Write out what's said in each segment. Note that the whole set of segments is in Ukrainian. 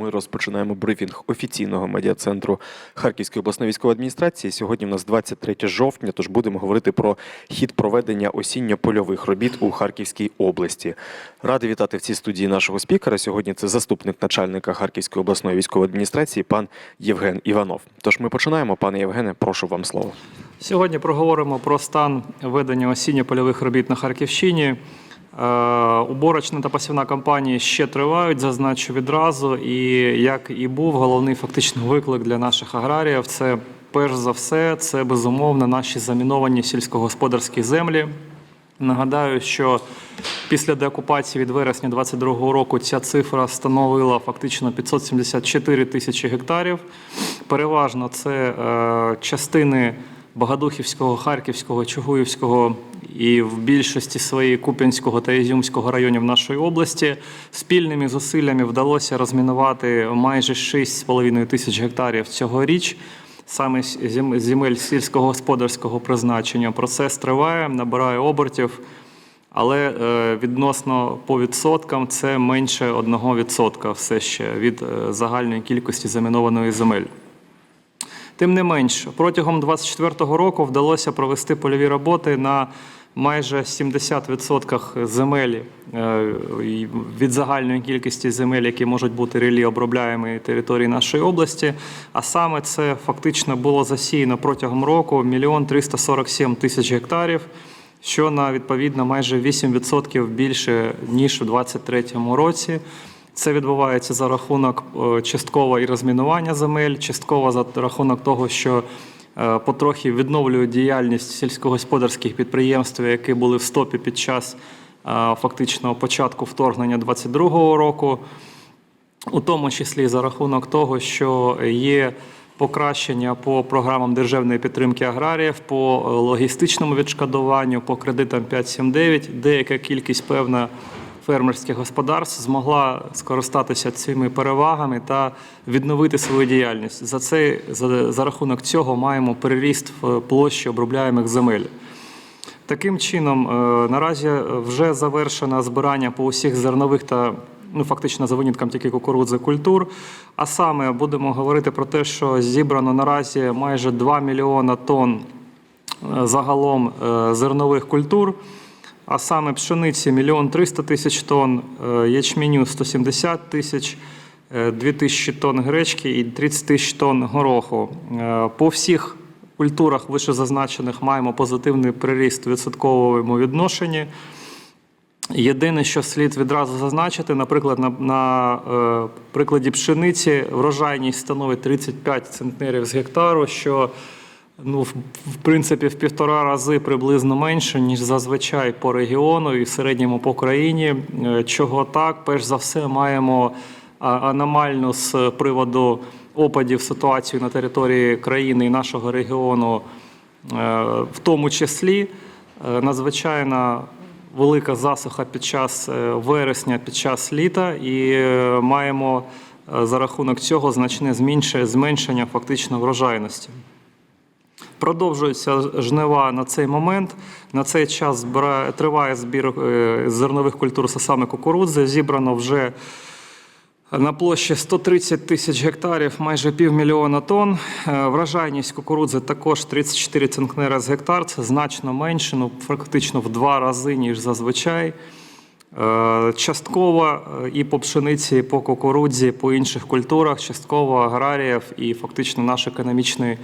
Ми розпочинаємо брифінг офіційного медіа-центру Харківської обласної військової адміністрації. Сьогодні у нас 23 жовтня, тож будемо говорити про хід проведення осінньо-польових робіт у Харківській області. Радий вітати в цій студії нашого спікера. Сьогодні це заступник начальника Харківської обласної військової адміністрації, пан Євген Іванов. Тож ми починаємо. Пане Євгене, прошу вам слово. Сьогодні проговоримо про стан ведення осінньо-польових робіт на Харківщині. Е, Уборочна та пасівна кампанії ще тривають, зазначу відразу. І як і був головний фактично виклик для наших аграріїв, це перш за все, це безумовно наші заміновані сільськогосподарські землі. Нагадаю, що після деокупації від вересня 2022 року ця цифра становила фактично 574 тисячі гектарів. Переважно це е, частини Богодухівського, Харківського, Чугуївського і в більшості своєї Куп'янського та Ізюмського районів нашої області. Спільними зусиллями вдалося розмінувати майже 6,5 тисяч гектарів цьогоріч. Саме з земель сільськогосподарського призначення процес триває, набирає обертів, але е, відносно по відсоткам це менше 1% все ще від е, загальної кількості замінованої земель. Тим не менш, протягом 2024 року вдалося провести польові роботи на майже 70% земель е, від загальної кількості земель, які можуть бути релі обробляємої території нашої області. А саме це фактично було засіяно протягом року 1 347 тисяч гектарів, що на відповідно майже 8% більше ніж у 2023 році. Це відбувається за рахунок е, частково і розмінування земель, частково за рахунок того, що е, потрохи відновлюють діяльність сільськогосподарських підприємств, які були в стопі під час е, фактичного початку вторгнення 2022 року, у тому числі за рахунок того, що є покращення по програмам державної підтримки аграріїв, по логістичному відшкодуванню, по кредитам 5.7.9, деяка кількість певна фермерських господарств змогла скористатися цими перевагами та відновити свою діяльність. За це за, за рахунок цього маємо переріст в площі обробляємих земель. Таким чином, е, наразі вже завершено збирання по усіх зернових та ну фактично за винятком тільки кукурудзи культур. А саме будемо говорити про те, що зібрано наразі майже 2 мільйона тонн е, загалом е, зернових культур. А саме пшениці 1 300 тисяч тонн, е, ячменю 170 тисяч, 2 тисячі тонн гречки і 30 тисяч тонн гороху. Е, По всіх культурах вищезазначених маємо позитивний приріст в відсотковому відношенні. Єдине, що слід відразу зазначити, наприклад, на, на е, прикладі пшениці врожайність становить 35 центнерів з гектару, що ну, в, принципі в півтора рази приблизно менше, ніж зазвичай по регіону і в середньому по країні. Е, Чого так? Перш за все, маємо аномальну з приводу опадів ситуацію на території країни і нашого регіону, е, в тому числі е, надзвичайна велика засуха під час вересня, під час літа, і маємо за рахунок цього значне зменше- зменшення фактично врожайності. Продовжуються жнива на цей момент. На цей час триває збір е, зернових культур, саме кукурудзи. Зібрано вже на площі 130 тисяч гектарів, майже півмільйона тонн. Е, Врожайність кукурудзи також 34 центнера з гектар. Це значно менше, ну фактично в два рази, ніж зазвичай. Е, Частково і по пшениці, і по кукурудзі, по інших культурах, частково аграріїв і фактично наш економічний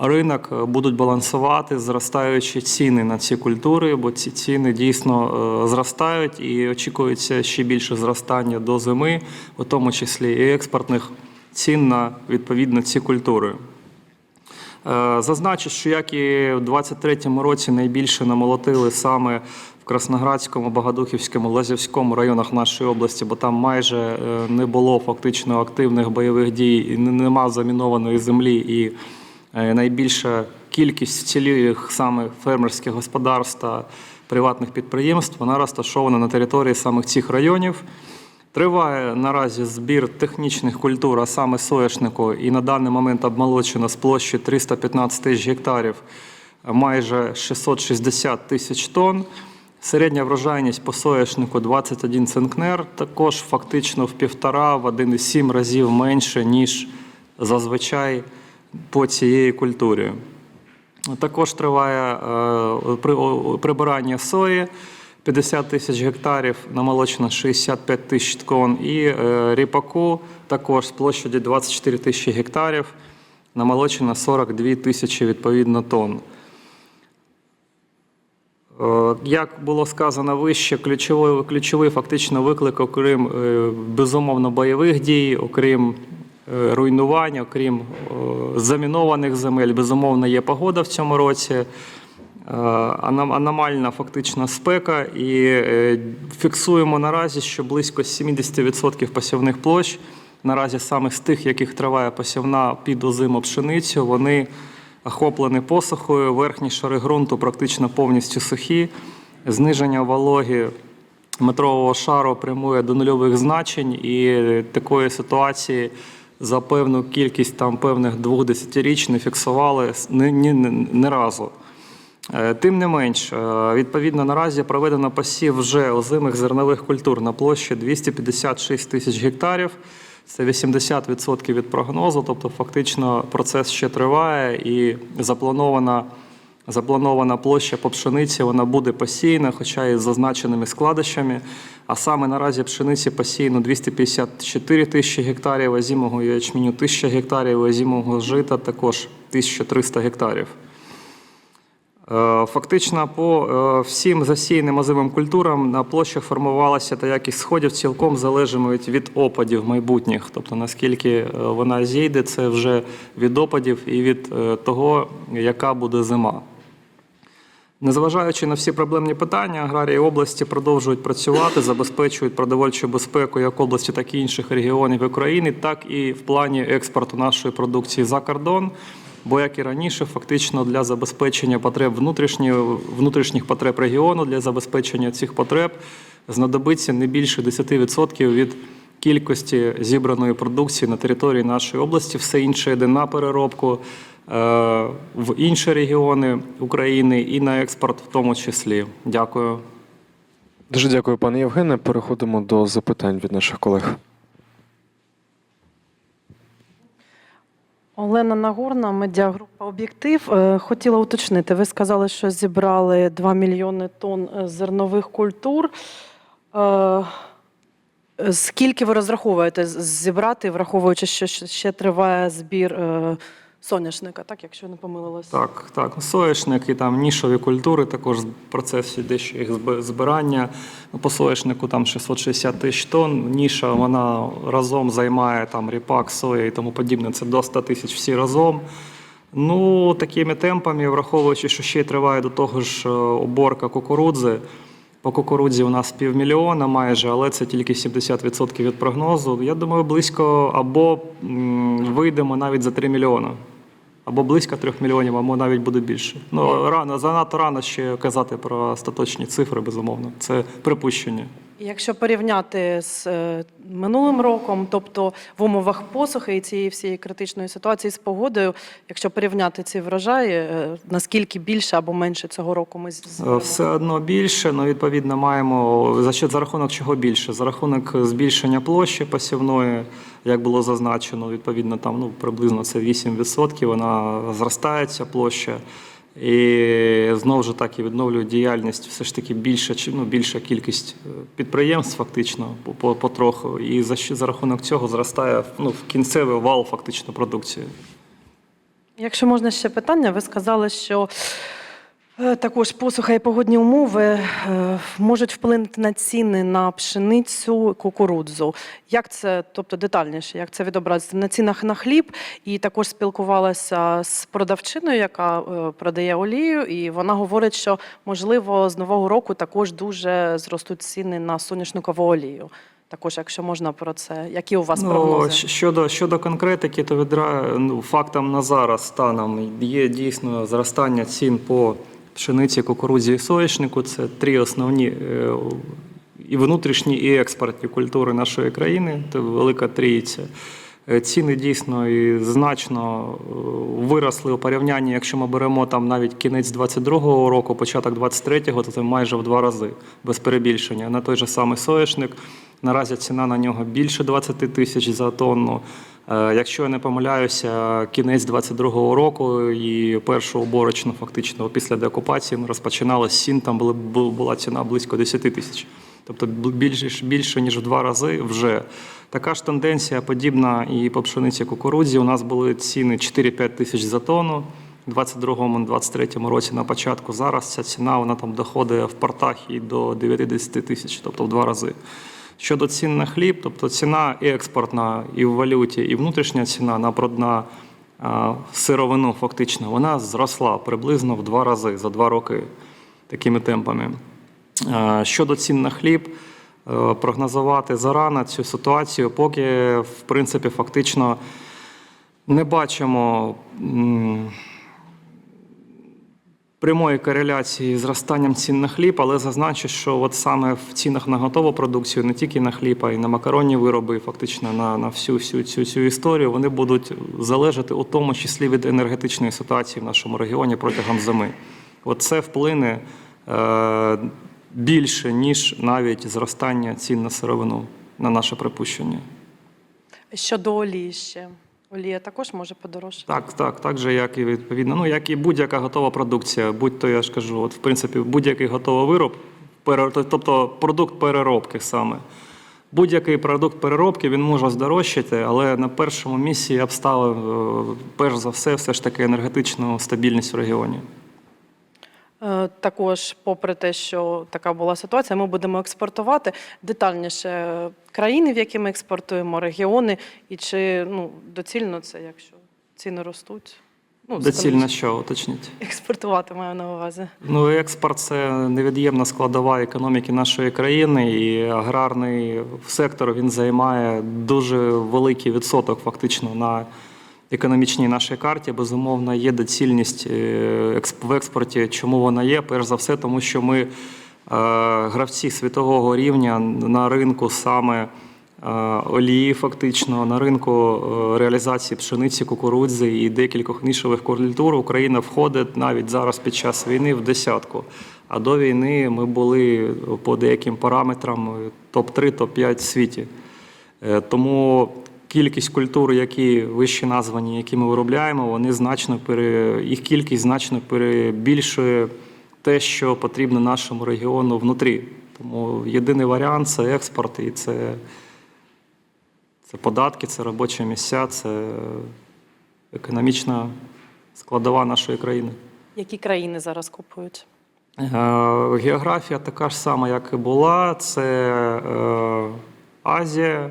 ринок е, будуть балансувати зростаючі ціни на ці культури, бо ці ціни дійсно е, зростають і очікується ще більше зростання до зими, у тому числі і експортних цін на відповідно ці культури. Е, Зазначу, що як і в 23-му році найбільше намолотили саме в Красноградському, Богодухівському, Лазівському районах нашої області, бо там майже не було фактично активних бойових дій, і не- нема замінованої землі, і найбільша кількість вцілілих саме фермерських господарств та приватних підприємств вона розташована на території саме цих районів. Триває наразі збір технічних культур, а саме соняшнику, і на даний момент обмолочено з площі 315 тисяч гектарів майже 660 тисяч тонн. Середня врожайність по соняшнику 21 центнер, також фактично в півтора, в 1,7 разів менше, ніж зазвичай по цієї культурі. Також триває е, при- прибирання сої 50 тисяч гектарів, намолочено 65 тисяч тонн, і е, ріпаку також з площаді 24 тисячі гектарів, намолочено 42 тисячі відповідно тонн. Е, Як було сказано вище, ключовий, ключовий фактично виклик, окрім безумовно бойових дій, окрім руйнувань, окрім е, замінованих земель, безумовно, є погода в цьому році. Е, Аномальна фактично спека, і е, фіксуємо наразі, що близько 70% посівних площ, наразі саме з тих, яких триває посівна під озиму пшеницю, вони охоплені посухою, верхні шари ґрунту практично повністю сухі, зниження вологи метрового шару прямує до нульових значень, і такої ситуації за певну кількість там певних двох десятиріч не фіксували ні, ні, ні, разу. Е, Тим не менш, е, відповідно, наразі проведено посів вже озимих зернових культур на площі 256 тисяч гектарів. Це 80% від прогнозу, тобто фактично процес ще триває і запланована, запланована площа по пшениці вона буде посіяна, хоча і з зазначеними складищами. А саме наразі пшениці посіяно 254 тисячі гектарів, озимого ячменю 1000 гектарів, озимого жита також 1300 гектарів. Е, Фактично, по е, всім засіяним озимим культурам на площах формувалася та якість сходів цілком залежатимуть від опадів майбутніх. Тобто наскільки е, вона зійде, це вже від опадів і від того, яка буде зима. Незважаючи на всі проблемні питання, аграрії області продовжують працювати, забезпечують продовольчу безпеку як області, так і інших регіонів України, так і в плані експорту нашої продукції за кордон. Бо як і раніше, фактично для забезпечення потреб внутрішньої, внутрішніх потреб регіону, для забезпечення цих потреб знадобиться не більше 10% від кількості зібраної продукції на території нашої області. Все інше йде на переробку е, в інші регіони України і на експорт, в тому числі. Дякую. Дуже дякую, пане Євгене. Переходимо до запитань від наших колег. Олена Нагорна, медіагрупа Об'єктив. Е, Хотіла уточнити, ви сказали, що зібрали 2 мільйони тонн е, зернових культур. Скільки ви розраховуєте зібрати, враховуючи, що ще- триває збір е, соняшника, так, якщо не помилилась? Так, так. Соняшник і там нішові культури, також процес іде ще їх збирання. Ну, По соняшнику там 660 тисяч тонн. Ніша вона разом займає там ріпак, соя і тому подібне. Це до 100 тисяч всі разом. Ну, такими темпами, враховуючи, що ще триває до того ж е, уборка кукурудзи. По кукурудзі у нас півмільйона майже, але це тільки 70% від прогнозу. Я думаю, близько або вийдемо навіть за 3 мільйона або близько 3 мільйонів, або навіть буде більше. Ну рано занадто рано ще казати про остаточні цифри, безумовно. Це припущення. Якщо порівняти з е, минулим роком, тобто в умовах посухи і цієї всієї критичної ситуації з погодою, якщо порівняти ці врожаї, е, наскільки більше або менше цього року ми Е. Все одно більше, ну відповідно маємо за що за рахунок чого більше? За рахунок збільшення площі посівної, як було зазначено, відповідно там ну приблизно це 8%, Вона зростається площа. І знову ж таки відновлюють діяльність все ж таки більша ну, більша кількість е, підприємств, фактично, по- по- потроху. І за, що- за рахунок цього зростає ну, кінцевий вал фактично продукції. Якщо можна ще питання, ви сказали, що також посуха і погодні умови е, можуть вплинути на ціни на пшеницю, кукурудзу. Як це, тобто детальніше, як це відобразиться на цінах на хліб? І також спілкувалася з продавчиною, яка е, продає олію, і вона говорить, що можливо з нового року також дуже зростуть ціни на соняшникову олію. Також, якщо можна про це, які у вас Ну, прогнози? щодо, щодо конкретики, то відра, ну, фактом на зараз станом є дійсно зростання цін по пшениці, кукурудзі і соняшнику. Це три основні е, і внутрішні, і експортні культури нашої країни. Це велика трійця. Е, Ціни дійсно і значно е, виросли у порівнянні. Якщо ми беремо там навіть кінець 22-го року, початок 23-го, то це майже в два рази без перебільшення. На той же самий соєшник. Наразі ціна на нього більше 20 тисяч за тонну. Е, Якщо я не помиляюся, кінець 22-го року і першу оборочну, фактично після деокупації ми розпочинали з сін, там була ціна близько 10 тисяч. Тобто більше, більше ніж в два рази вже. Така ж тенденція подібна і по пшениці кукурудзі. У нас були ціни 4-5 тисяч за тонну. У 22-23 році на початку зараз ця ціна вона там доходить в портах і до 90 тисяч, тобто в два рази. Щодо цін на хліб, тобто ціна і експортна і в валюті, і внутрішня ціна на продна сировину фактично, вона зросла приблизно в два рази за два роки такими темпами. Щодо цін на хліб, е, прогнозувати зарано цю ситуацію, поки в принципі фактично не бачимо. Прямої кореляції з зростанням цін на хліб, але зазначу, що от саме в цінах на готову продукцію, не тільки на хліб, а й на макаронні вироби, фактично на, на всю, всю цю, цю історію, вони будуть залежати у тому числі від енергетичної ситуації в нашому регіоні протягом зими. От це вплине е, більше, ніж навіть зростання цін на сировину, на наше припущення. Щодо олії ще. Олія також може подорожчати. Так, так, так же, як і відповідно, ну як і будь-яка готова продукція, будь-то я ж кажу, от в принципі, будь-який готовий вироб, тобто продукт переробки саме. Будь-який продукт переробки він може здорожчати, але на першому місці я б ставив, е, перш за все, все ж таки енергетичну стабільність в регіоні. Е, Також, попри те, що така була ситуація, ми будемо експортувати детальніше е, країни, в які ми експортуємо, регіони, і чи ну, доцільно це, якщо ціни ростуть. Ну, Доцільно що уточніть? експортувати маю на увазі. Ну, експорт це невід'ємна складова економіки нашої країни, і аграрний сектор він займає дуже великий відсоток фактично на економічній нашій карті. Безумовно, є доцільність е, в експорті. Чому вона є? Перш за все, тому що ми е, гравці світового рівня на ринку саме. е, Олії, фактично на ринку реалізації пшениці, кукурудзи і декількох нішових культур Україна входить навіть зараз під час війни в десятку. А до війни ми були по деяким параметрам топ-3, топ-5 в світі. Тому кількість культур, які вище названі, які ми виробляємо, вони значно пере... їх кількість значно перебільшує те, що потрібно нашому регіону внутрі. Тому єдиний варіант це експорт, і це, це податки, це робочі місця, це економічна складова нашої країни. Які країни зараз купують? Е, Географія така ж сама, як і була. Це е, Азія,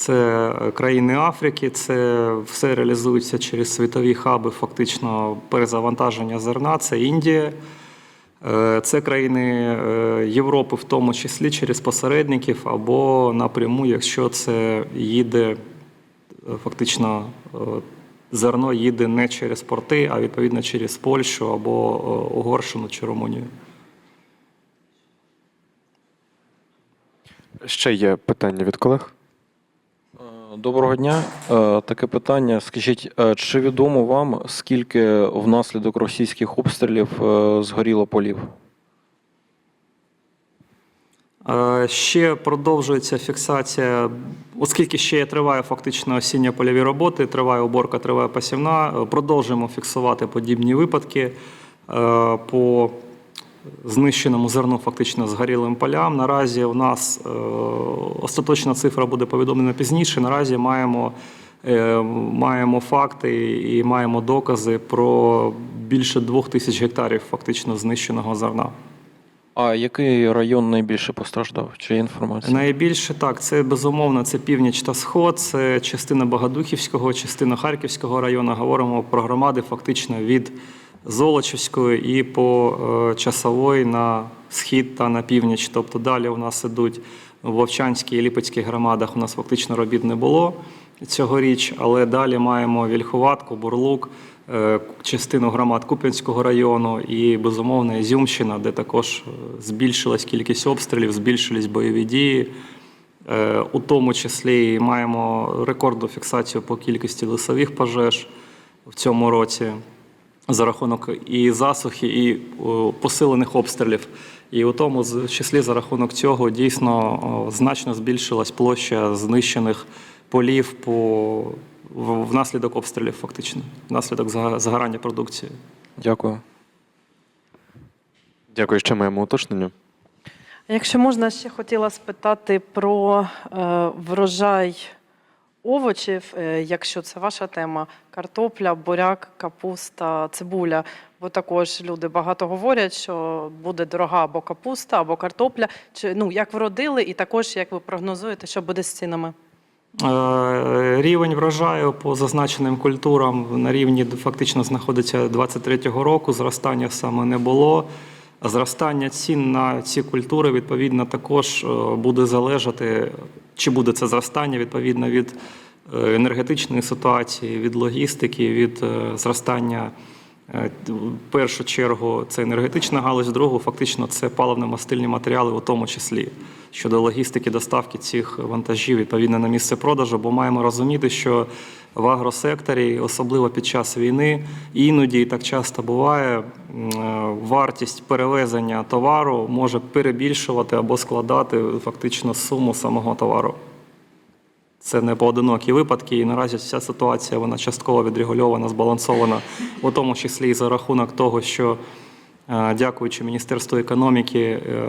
це країни Африки, це все реалізується через світові хаби, фактично перезавантаження зерна, це Індія. Е, Це країни е, Європи, в тому числі через посередників або напряму, якщо це їде е, фактично зерно їде не через порти, а відповідно через Польщу або Угорщину чи Румунію. Ще є питання від колег. Доброго дня. Е, Таке питання. Скажіть, е, чи відомо вам, скільки внаслідок російських обстрілів е, згоріло полів? Ще продовжується фіксація, оскільки ще триває фактично осінньо-польові роботи, триває уборка, триває посівна. Продовжуємо фіксувати подібні випадки по знищеному зерну, фактично згорілим полям. Наразі у нас е, остаточна цифра буде повідомлена пізніше. Наразі маємо, е, маємо факти і маємо докази про більше двох тисяч гектарів фактично знищеного зерна. А який район найбільше постраждав? Чи є інформація? Найбільше так, це безумовно це північ та сход, це частина Богодухівського, частина Харківського району. Говоримо про громади фактично від Золочівської і по е, часової на схід та на північ. Тобто далі у нас ідуть в Вовчанській і Ліпецькій громадах. У нас фактично робіт не було цьогоріч, але далі маємо Вільхуватку, Бурлук, е, частину громад Куп'янського району і безумовно Ізюмщина, де також е, збільшилась кількість обстрілів, збільшились бойові дії. У тому числі маємо рекордну фіксацію по кількості лісових пожеж в цьому році за рахунок і засухи, і посилених обстрілів. І у тому з- числі за рахунок цього дійсно значно збільшилась площа знищених полів по внаслідок обстрілів, фактично, внаслідок загорання продукції. Дякую. Дякую, ще маємо уточнення. Якщо можна, ще хотіла спитати про е, врожай овочів, е, якщо це ваша тема: картопля, буряк, капуста, цибуля. Бо також люди багато говорять, що буде дорога або капуста, або картопля. Чи ну як вродили, і також як ви прогнозуєте, що буде з цінами? Е, Рівень врожаю по зазначеним культурам на рівні фактично знаходиться 23-го року. Зростання саме не було. Зростання цін на ці культури відповідно також е, буде залежати, чи буде це зростання відповідно від е, енергетичної ситуації, від логістики, від е, зростання. Е, В першу чергу це енергетична галузь, в другу фактично це паливно-мастильні матеріали, у тому числі щодо логістики доставки цих вантажів відповідно на місце продажу, бо маємо розуміти, що в агросекторі, особливо під час війни, іноді і так часто буває, е, вартість перевезення товару може перебільшувати або складати фактично суму самого товару. Це не поодинокі випадки, і наразі ця ситуація вона частково відрегульована, збалансована, у тому числі і за рахунок того, що е, дякуючи Міністерству економіки, е,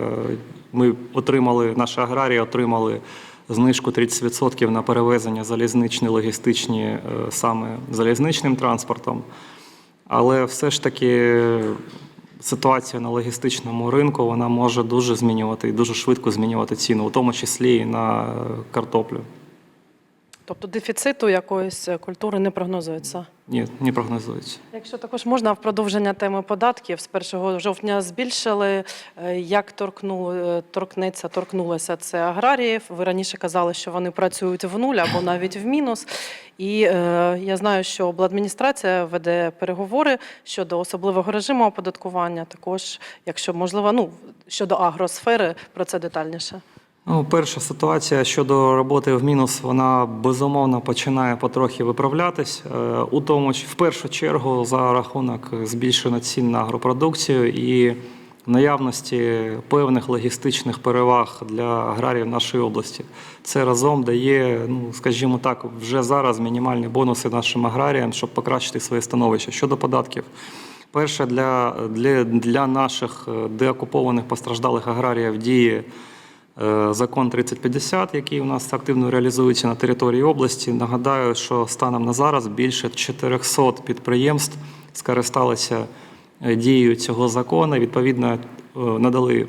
ми отримали, наші аграрії отримали знижку 30% на перевезення залізничні, логістичні е, саме залізничним транспортом. Але все ж таки ситуація на логістичному ринку вона може дуже змінювати і дуже швидко змінювати ціну, у тому числі і на е, картоплю. Тобто дефіциту якоїсь е, культури не прогнозується. Ні, не прогнозується. Якщо також можна в продовження теми податків з 1 жовтня збільшили. Е, Як торкнули, е, торкнеться, торкнулося це аграріїв? Ви раніше казали, що вони працюють в нуль або навіть в мінус. І е, я знаю, що обладміністрація веде переговори щодо особливого режиму оподаткування. Також, якщо можливо, ну щодо агросфери, про це детальніше. Ну, перша ситуація щодо роботи в мінус, вона безумовно починає потрохи виправлятись. Е, У тому в першу чергу за рахунок збільшення цін на агропродукцію і наявності певних логістичних переваг для аграріїв нашої області. Це разом дає, ну скажімо так, вже зараз мінімальні бонуси нашим аграріям, щоб покращити своє становище щодо податків. Перше, для, для, для наших е, деокупованих постраждалих аграріїв діє закон 3050, який у нас активно реалізується на території області. Нагадаю, що станом на зараз більше 400 підприємств скористалися е, дією цього закону. Відповідно, е, надали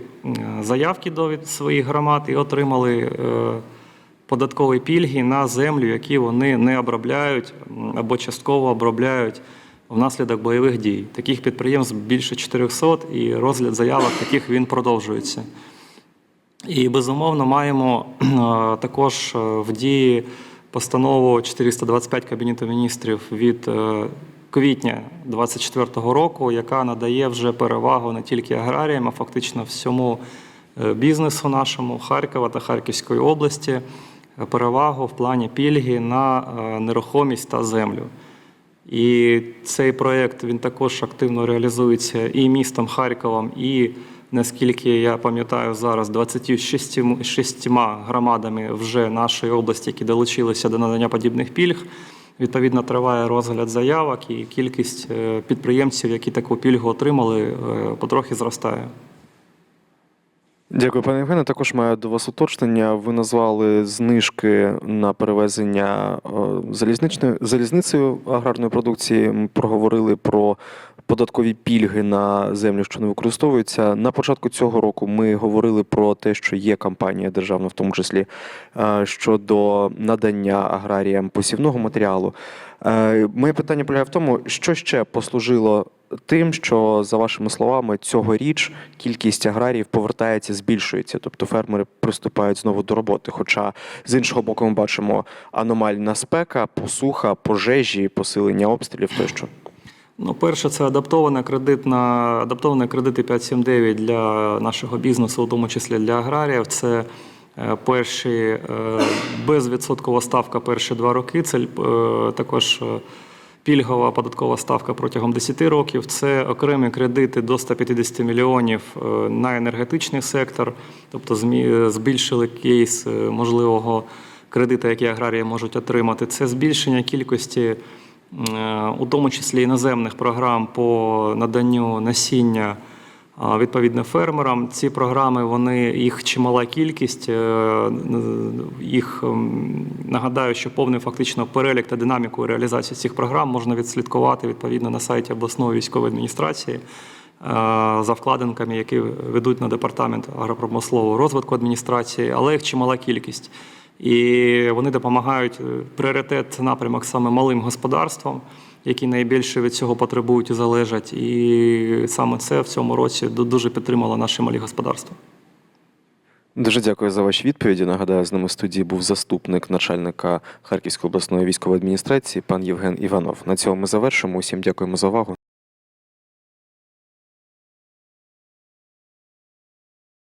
заявки до своїх громад і отримали е, податкові пільги на землю, які вони не обробляють або частково обробляють внаслідок бойових дій. Таких підприємств більше 400, і розгляд заявок таких він продовжується. І безумовно маємо е, також е, в дії постанову 425 Кабінету міністрів від е, квітня 2024 року, яка надає вже перевагу не тільки аграріям, а фактично всьому бізнесу нашому Харкова та Харківської області. Перевагу в плані пільги на нерухомість та землю. І цей проєкт він також активно реалізується і містом Харковом, і наскільки я пам'ятаю зараз, 26 шістьма громадами вже нашої області, які долучилися до надання подібних пільг. Відповідно, триває розгляд заявок, і кількість е, підприємців, які таку пільгу отримали, е, потрохи зростає. Дякую, пане Євгене. Також маю до вас уточнення. Ви назвали знижки на перевезення е, залізницею аграрної продукції. Ми проговорили про податкові пільги на землю, що не використовуються. На початку цього року ми говорили про те, що є кампанія державна, в тому числі е, щодо надання аграріям посівного матеріалу. Е, Моє питання полягає в тому, що ще послужило тим, що за вашими словами, цьогоріч кількість аграріїв повертається, збільшується, тобто фермери приступають знову до роботи. Хоча з іншого боку, ми бачимо аномальна спека, посуха, пожежі, посилення обстрілів тощо. Ну, перше, це адаптована кредитна, адаптовані кредити 579 для нашого бізнесу, у тому числі для аграріїв. Це Перші е, безвідсоткова ставка перші два роки. Це е, також е, пільгова податкова ставка протягом 10 років. Це окремі кредити до 150 мільйонів е, на енергетичний сектор, тобто збільшили кейс е, можливого кредиту, який аграрії можуть отримати. Це збільшення кількості, е, у тому числі іноземних програм по наданню насіння. Відповідно, фермерам ці програми вони їх чимала кількість. е, Їх ем, нагадаю, що повний фактично перелік та динаміку реалізації цих програм можна відслідкувати відповідно на сайті обласної військової адміністрації е, за вкладинками, які ведуть на департамент агропромислового розвитку адміністрації, але їх чимала кількість. І вони допомагають е, пріоритет напрямок саме малим господарствам, які найбільше від цього потребують і залежать. І саме це в цьому році ду- дуже підтримало наші малі господарства. Дуже дякую за ваші відповіді. Нагадаю, з нами в студії був заступник начальника Харківської обласної військової адміністрації, пан Євген Іванов. На цьому ми завершимо. Усім дякуємо за увагу.